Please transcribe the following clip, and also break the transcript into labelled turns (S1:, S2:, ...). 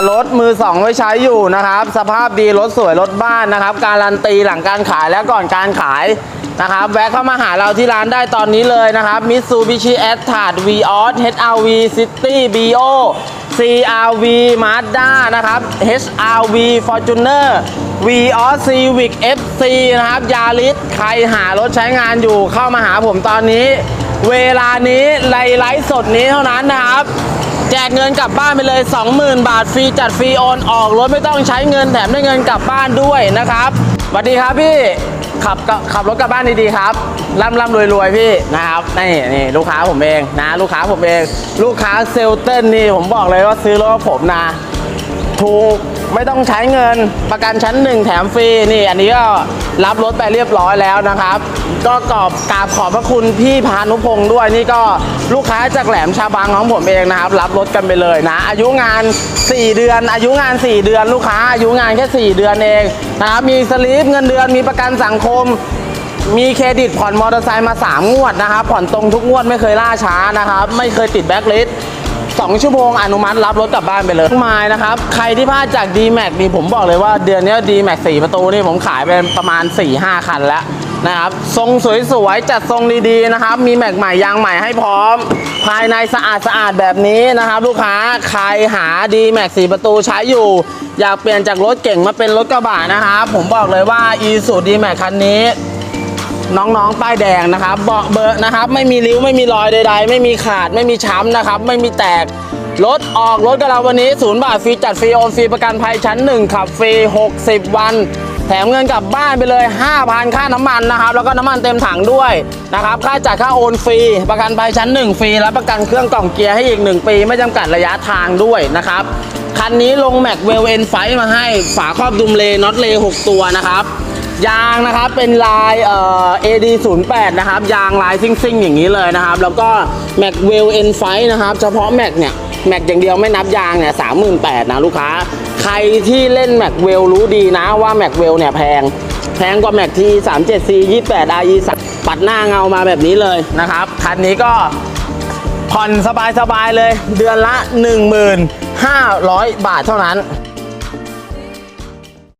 S1: ารถมือสองไว้ใช้อยู่นะครับ สภาพดีรถสวยรถบ้านนะครับ การันตีหลังการขายและก่อนการขายนะครับ แวะเข้ามาหาเราที่ร้านได้ตอนนี้เลยนะครับ Mitsubishi a t t a r Vios HRV City BO CRV Mazda นะครับ HRV Fortuner Vios Civic FC นะครับยาริสใครหารถใช้งานอยู่เข้ามาหาผมตอนนี้ เวลานี้ไลฟ์สดนี้เท่านั้นนะครับ แจกเงินกลับบ้านไปเลย 20,000 บาทฟรีจัดฟรีโอนออกรถไม่ต้องใช้เงินแถมได้เงินกลับบ้านด้วยนะครับสวัสดีครับพี่ขับกขับรถกลับบ้านดีๆครับร่ำร่ำรวยรวยพี่นะครับนี่นี่ลูกค้าผมเองนะ ลูกค้าผมเอง ลูกค้าเซลเต้นนี่ผมบอกเลยว่าซื้อรถผมนะถูก ไม่ต้องใช้เงินประกันชั้นหนึ่งแถมฟรีนี่ อันนี้ก็รับรถไปเรียบร้อยแล้วนะครับ ก็กอบกราบขอบพระคุณพี่พานุพงศ์ด้วยนี่ก็ลูกค้าจากแหลมชาบังของผมเองนะครับ รับรถกันไปเลยนะ อายุงาน 4 เดือน อายุงาน 4 เดือนลูกค้า อายุงานแค่ 4 เดือนเองนะครับมีสลิปเงินเดือนมีประกันสังคมมีเครดิตผ่อนมอเตอร์ไซค์มา 3 งวดนะครับ ผ่อนตรงทุกงวดไม่เคยล่าช้านะครับ ไม่เคยติดแบ็คลิสต์ 2 ชั่วโมงอนุมัติรับรถกลับบ้านไปเลยมายนะครับ ใครที่พลาดจาก d m a x นี่ผมบอกเลยว่าเดือนนี้ d m a x 4 ประตูนี่ผมขายไปประมาณ 4-5 คันแล้วนะครับทรงสวยๆจัดทรงดีๆนะครับ มีแม็กใหม่ยางใหม่ให้พร้อม ภายในสะอาดสะอาดๆแบบนี้นะครับ ลูกค้าใครหา d m a x 4ประตูใช้อยู่ อยากเปลี่ยนจากรถเก่งมาเป็นรถกระบะนะครับ ผมบอกเลยว่า e s u d m a x คันนี้ น้องๆป้ายแดงนะครับเบาะเบอะนะครับ ไม่มีริ้วไม่มีรอยใด ๆ ไม่มีขาดไม่มีช้ำนะครับ ไม่มีแตกรถออกรถกับเราวันนี้ศูนย์บาทฟรีจัดฟรีโอนฟรีประกันภัยชั้น1ขับฟรี60 วัน แถมเงินกลับบ้านไปเลย 5,000 ค่าน้ำมันนะครับ แล้วก็น้ำมันเต็มถังด้วยนะครับ ค่าจัดค่าโอนฟรีประกันภัยชั้น 1 ฟรีและประกันเครื่องกล่องเกียร์ให้อีก 1 ปี ไม่จำกัดระยะทางด้วยนะครับคันนี้ลงแม็กเวลเอนไฟมาให้ฝาครอบดุมเลน็อตเล6ตัวนะครับ ยางนะครับเป็นลายเอ่อ AD 0 8นะครับ ยางลายซิ่งๆอย่างนี้เลยนะครับ แล้วก็ m a c w e l l N5 นะครับ เฉพาะ Mac เนี่ย Mac อย่างเดียวไม่นับยางเนี่ย38,000นะลูกค้า ใครที่เล่น Mac w e l l รู้ดีนะว่า Mac w e l l เนี่ยแพง แพงกว่า Mac T 37 C 28 RE ปัดหน้าเงามาแบบนี้เลยนะครับ คันนี้ก็ผ่อนสบายๆเลย เดือนละ 1,500 บาทเท่านั้น